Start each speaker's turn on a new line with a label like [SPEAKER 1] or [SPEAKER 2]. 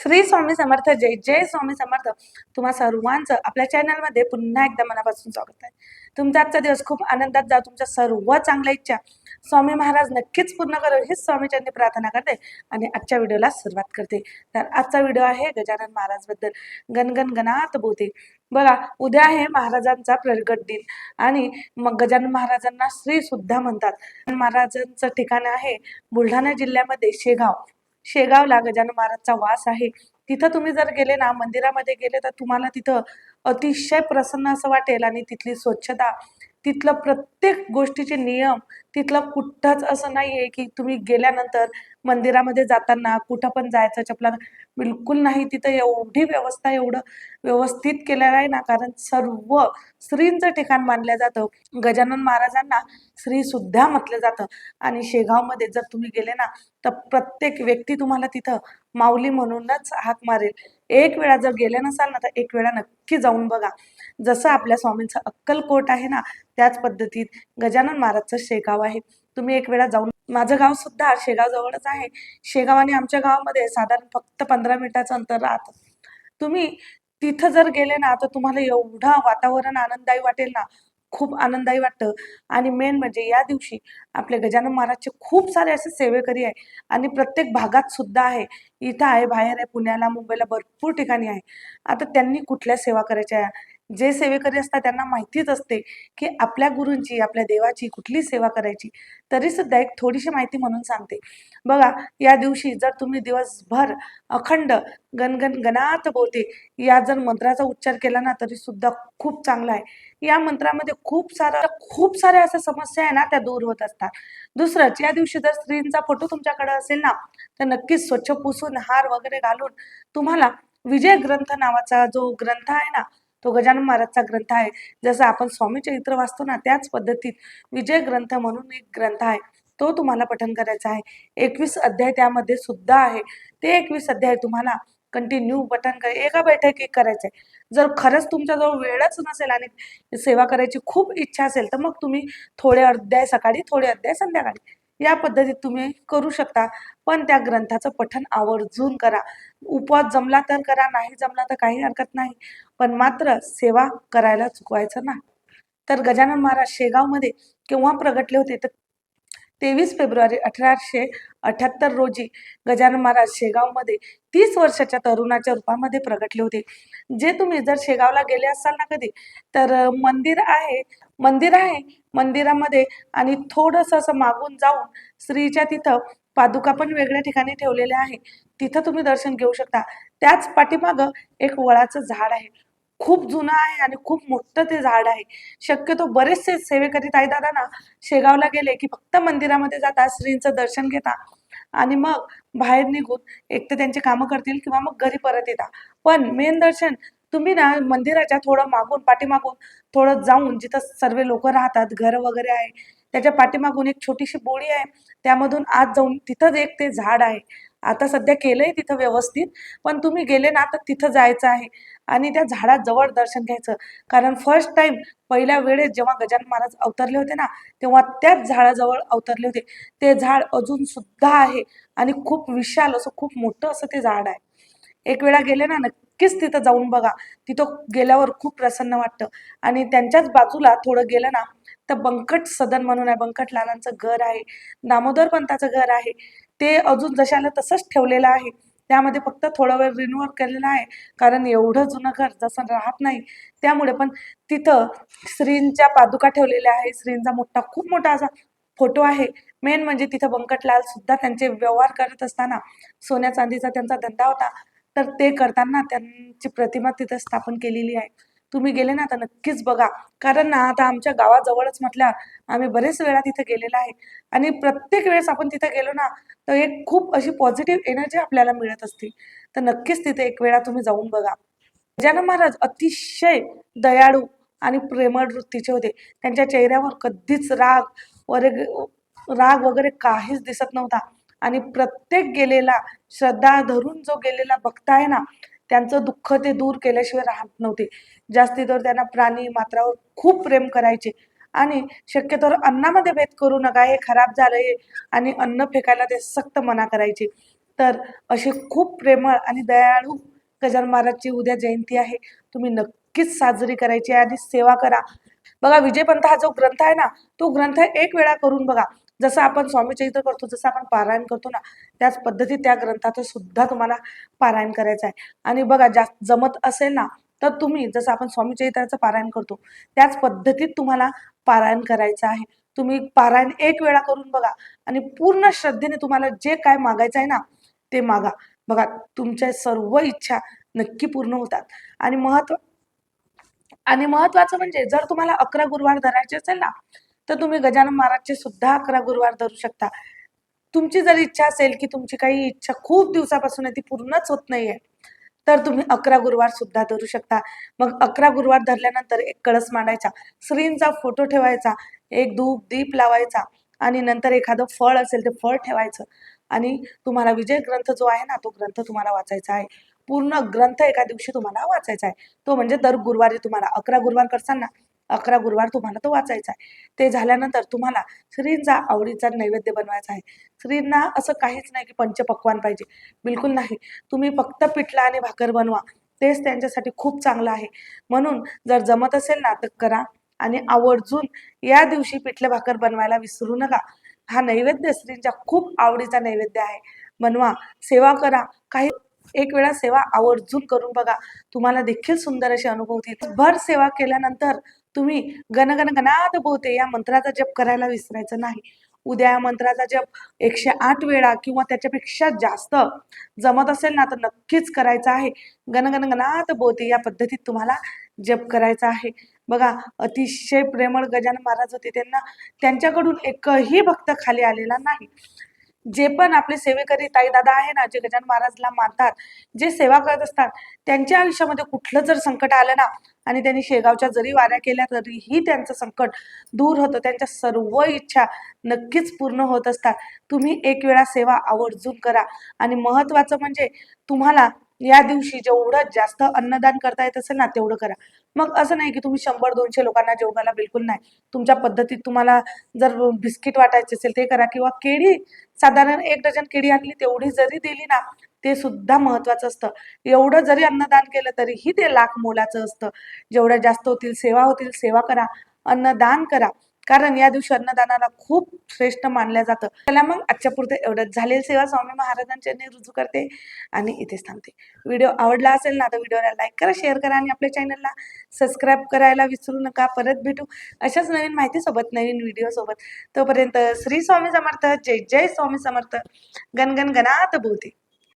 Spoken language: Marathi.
[SPEAKER 1] श्री स्वामी समर्थ जय जय स्वामी समर्थ. तुम्हा सर्वांचं आपल्या चॅनलमध्ये पुन्हा एकदा मनापासून स्वागत आहे. तुमचा आजचा दिवस खूप आनंदात जा तुमच्या सर्व चांगल्या इच्छा स्वामी महाराज नक्कीच पूर्ण करो हीच स्वामीच्यांनी प्रार्थना करते आणि आजच्या व्हिडिओला सुरुवात करते. तर आजचा व्हिडिओ आहे गजानन महाराजबद्दल. गणगण गणात बोते बघा उद्या आहे महाराजांचा प्रगट दिन आणि मग गजानन महाराजांना श्री सुद्धा म्हणतात. महाराजांचं ठिकाण आहे बुलढाणा जिल्ह्यामध्ये शेगाव. शेगावला गजानन महाराजचा वास आहे. तिथं तुम्ही जर गेले ना मंदिरामध्ये गेले तर तुम्हाला तिथं अतिशय प्रसन्न असं वाटेल आणि तिथली स्वच्छता तिथलं प्रत्येक गोष्टीचे नियम तिथलं कुठंच असं नाही आहे की तुम्ही गेल्यानंतर मंदिरामध्ये जाताना कुठं पण जायचं चपला बिलकुल नाही. तिथं एवढी व्यवस्था एवढं व्यवस्थित केलेलं आहे ना कारण सर्व स्त्रींचं ठिकाण मानलं जातं. गजानन महाराजांना स्त्री सुद्धा म्हटलं जातं. आणि शेगावमध्ये जर तुम्ही गेले ना तर प्रत्येक व्यक्ती तुम्हाला तिथं माऊली म्हणूनच हाक मारेल. एक वेळा जर गेले नसाल ना तर एक वेळा नक्की जाऊन बघा. जसं आपल्या स्वामींचं अक्कलकोट आहे ना त्याच पद्धतीत गजानन महाराजचं शेगाव आहे. तुम्ही एक वेळा जाऊन माझं गाव सुद्धा शेगाव जवळच आहे. शेगाव आणि आमच्या गावामध्ये साधारण फक्त पंधरा मिनिटाचं अंतर राहतं. तुम्ही तिथं जर गेले ना तर तुम्हाला एवढं वातावरण आनंददायी वाटेल ना. खूप आनंददायी वाटतं. आणि मेन म्हणजे या दिवशी आपले गजानन महाराजचे खूप सारे असे सेवेकरी आहे. आणि प्रत्येक भागात सुद्धा आहे. इथं आहे बाहेर आहे पुण्याला मुंबईला भरपूर ठिकाणी आहे. आता त्यांनी कुठल्या सेवा करायच्या? जे सेवेकरी असतात त्यांना माहितीच असते की आपल्या गुरूंची आपल्या देवाची कुठली सेवा करायची तरी सुद्धा एक थोडीशी माहिती म्हणून सांगते. बघा या दिवशी जर तुम्ही दिवसभर अखंड गणगण गणात बोते या जर मंत्राचा उच्चार केला ना तरी सुद्धा खूप चांगला आहे. या मंत्रामध्ये खूप सारा खूप साऱ्या अशा समस्या आहे ना त्या दूर होत असतात. दुसरंच या दिवशी जर स्त्रींचा फोटो तुमच्याकडे असेल ना तर नक्कीच स्वच्छ पुसून हार वगैरे घालून तुम्हाला विजय ग्रंथ नावाचा जो ग्रंथ आहे ना तो गजानन महाराजचा ग्रंथ आहे. जसं आपण स्वामी चरित्र वाचतो ना त्याच पद्धतीत विजय ग्रंथ म्हणून एक ग्रंथ आहे. तो तुम्हाला पठन करायचा आहे. एकवीस अध्याय त्यामध्ये सुद्धा आहे. ते एकवीस अध्याय तुम्हाला कंटिन्यू पठन कर एका बैठकीत करायचं आहे. जर खरंच तुमच्याजवळ वेळच नसेल आणि सेवा करायची खूप इच्छा असेल तर मग तुम्ही थोडे अध्याय सकाळी थोडे अध्याय संध्याकाळी. या पद्धतीत तुम्ही करू शकता. पण त्या ग्रंथाचं पठन आवर्जून करा. उपवास जमला तर करा नाही जमला तर काही हरकत नाही. पण मात्र सेवा करायला चुकवायचं ना. तर गजानन महाराज शेगावमध्ये केव्हा प्रगटले होते? तर तेवीस फेब्रुवारी अठराशे अठ्याहत्तर रोजी गजानन महाराज शेगावमध्ये तीस वर्षाच्या तरुणाच्या रूपामध्ये प्रगटले होते. जे तुम्ही जर शेगावला गेले असाल ना कधी तर मंदिर आहे. मंदिर आहे मंदिरामध्ये आणि थोडंसं असं मागून जाऊन स्त्रीच्या तिथं पादुका पण वेगळ्या ठिकाणी ठेवलेल्या आहे. तिथं तुम्ही दर्शन घेऊ शकता. त्याच पाठीमागं एक वळाचं झाड आहे. खूप जुनं आहे आणि खूप मोठं ते झाड आहे. शक्यतो बरेचसे सेवेकरी ताईदादांना शेगावला गेले की फक्त मंदिरामध्ये जाता श्रींचं दर्शन घेता आणि मग बाहेर निघून एक तर त्यांचे कामं करतील किंवा मग घरी परत येता. पण मेन दर्शन तुम्ही ना मंदिराच्या थोडं मागून पाठीमागून थोडं जाऊन जिथं सर्व लोक राहतात घर वगैरे आहे त्याच्या पाठीमागून एक छोटीशी बोळी आहे. त्यामधून आत जाऊन तिथंच एक ते झाड आहे. आता सध्या केलंय तिथं व्यवस्थित पण तुम्ही गेले ना तर तिथं जायचं आहे आणि त्या झाडाजवळ दर्शन घ्यायचं. कारण फर्स्ट टाइम पहिल्या वेळेस जेव्हा गजानन महाराज अवतरले होते ना तेव्हा त्याच झाडाजवळ अवतरले होते. ते झाड अजून सुद्धा आहे आणि खूप विशाल असं खूप मोठं असं ते झाड आहे. एक वेळा गेले ना नक्कीच तिथं जाऊन बघा. तिथं गेल्यावर खूप प्रसन्न वाटतं. आणि त्यांच्याच बाजूला थोडं गेलं ना तर बंकट सदन म्हणून आहे. बंकट लालांचं घर आहे. दामोदर पंताचं घर आहे. ते अजून जशाला तसंच ठेवलेलं आहे. त्यामध्ये फक्त थोडा वेळ रिन्यूअल केलेलं आहे. कारण एवढं जुनं घर जसं राहत नाही त्यामुळे पण तिथं श्रींच्या पादुका ठेवलेल्या आहे श्रींचा मोठा खूप मोठा असा फोटो आहे. मेन म्हणजे तिथं बंकटलाल सुद्धा त्यांचे व्यवहार करत असताना सोन्या चांदीचा त्यांचा धंदा होता. तर ते करताना त्यांची प्रतिमा तिथं स्थापन केलेली आहे. तुम्ही गेले ना तर नक्कीच बघा. कारण ना आता आमच्या गावाजवळच म्हटल्या आम्ही बरेच वेळा तिथे गेलेलो आहे. आणि प्रत्येक वेळेस आपण तिथे गेलो ना तर एक खूप अशी पॉझिटिव्ह एनर्जी आपल्याला मिळत असते. तर नक्कीच तिथे एक वेळा तुम्ही जाऊन बघा. गजानन महाराज अतिशय दयाळू आणि प्रेमळ वृत्तीचे होते. त्यांच्या चेहऱ्यावर कधीच राग वगैरे राग वगैरे काहीच दिसत नव्हता. आणि प्रत्येक गेलेला श्रद्धा धरून जो गेलेला भक्त आहे ना त्यांचं दुःख ते दूर केल्याशिवाय राहत नव्हते. जास्तीत त्यांना प्राणी मात्रावर खूप प्रेम करायचे. आणि शक्यतोवर अन्नामध्ये भेद करू नका हे खराब झालंय आणि अन्न फेकायला ते सक्त मना करायचे. तर असे खूप प्रेमळ आणि दयाळू गजानन महाराजची उद्या जयंती आहे. तुम्ही नक्कीच साजरी करायची आहे आणि सेवा करा. बघा विजयपंत हा जो ग्रंथ आहे ना तो ग्रंथ एक वेळा करून बघा. जसं आपण स्वामी चरित्र करतो जसं आपण पारायण करतो ना त्याच पद्धतीत त्या ग्रंथाचं सुद्धा तुम्हाला पारायण करायचं आहे. आणि बघा जास्त जमत असेल ना तर तुम्ही जसं आपण स्वामी चरित्राचं पारायण करतो त्याच पद्धतीत तुम्हाला पारायण करायचं आहे. तुम्ही पारायण एक वेळा करून बघा आणि पूर्ण श्रद्धेने तुम्हाला जे काय मागायचं आहे ना ते मागा. बघा तुमच्या सर्व इच्छा नक्की पूर्ण होतात. आणि महत्त्व आणि महत्वाचं म्हणजे जर तुम्हाला अकरा गुरुवार धरायचे असेल ना तर तुम्ही गजानन महाराजचे सुद्धा अकरा गुरुवार धरू शकता. तुमची जर इच्छा असेल की तुमची काही इच्छा खूप दिवसापासून आहे ती पूर्णच होत नाहीये तर तुम्ही अकरा गुरुवार सुद्धा धरू शकता. मग अकरा गुरुवार धरल्यानंतर एक कळस मांडायचा श्रींचा फोटो ठेवायचा एक धूप दीप लावायचा आणि नंतर एखादं फळ असेल ते फळ ठेवायचं आणि तुम्हाला विजय ग्रंथ जो आहे ना तो ग्रंथ तुम्हाला वाचायचा आहे. पूर्ण ग्रंथ एका दिवशी तुम्हाला वाचायचा आहे. तो म्हणजे दर गुरुवारी तुम्हाला अकरा गुरुवार करताना अकरा गुरुवार तुम्हाला तो वाचायचा आहे. ते झाल्यानंतर तुम्हाला श्रींचा आवडीचा नैवेद्य बनवायचा आहे. श्रींना असं काहीच नाही की पंचपक्वान पाहिजे. बिलकुल नाही. तुम्ही फक्त पिठला आणि भाकर बनवा. तेच त्यांच्यासाठी खूप चांगलं आहे. म्हणून जर जमत असेल ना तर करा आणि आवर्जून या दिवशी पिठले भाकर बनवायला विसरू नका. हा नैवेद्य श्रींच्या खूप आवडीचा नैवेद्य आहे. बनवा सेवा करा. काही एक वेळा सेवा आवर्जून करून बघा. तुम्हाला देखील सुंदर असे अनुभव भर सेवा केल्यानंतर तुम्ही गणगण गणात बोते या मंत्राचा जप करायला विसरायचं नाही. उद्या या मंत्राचा जप एकशे आठ वेळा किंवा त्याच्यापेक्षा जास्त जमत असेल ना तर नक्कीच करायचा आहे. गणगण बोते या पद्धतीत तुम्हाला जप करायचा आहे. बघा अतिशय प्रेमळ गजानन महाराज होते त्यांना त्यांच्याकडून एकही भक्त खाली आलेला नाही. जे पण आपले सेवेकरी ताई दादा आहे ना जे गजानन महाराजला मानतात जे सेवा करत असतात त्यांच्या आयुष्यामध्ये कुठलं जर संकट आलं ना आणि त्यांनी शेगावच्या जरी वाऱ्या केल्या तरीही त्यांचं संकट दूर होतं. त्यांच्या सर्व इच्छा नक्कीच पूर्ण होत असतात. तुम्ही एक वेळा सेवा आवर्जून करा. आणि महत्वाचं म्हणजे तुम्हाला या दिवशी जेवढं जास्त अन्नदान करता येत असेल ना तेवढं करा. मग असं नाही की तुम्ही शंभर दोनशे लोकांना जेवणाला बिलकुल नाही. तुमच्या पद्धतीत तुम्हाला जर बिस्किट वाटायचे असेल ते करा किंवा केळी साधारण एक डझन केळी आणली तेवढी जरी दिली ना ते सुद्धा महत्वाचं असतं. एवढं जरी अन्नदान केलं तरीही ते लाख मोलाचं असतं. जेवढ्या जास्त होतील सेवा होतील सेवा करा. अन्नदान करा. कारण या दिवशी अन्नदानाला खूप श्रेष्ठ मानलं जातं. त्याला मग आजच्या पुरते एवढंच. झालेली सेवा स्वामी महाराजांच्या रुजू करते आणि इथेच थांबते. व्हिडिओ आवडला असेल ना तर व्हिडिओला लाईक करा शेअर करा आणि आपल्या चॅनलला सबस्क्राईब करायला विसरू नका. परत भेटू अशाच नवीन माहितीसोबत नवीन व्हिडिओसोबत. तोपर्यंत श्री स्वामी समर्थ. जय जय स्वामी समर्थ. गणगण गणात बोलते.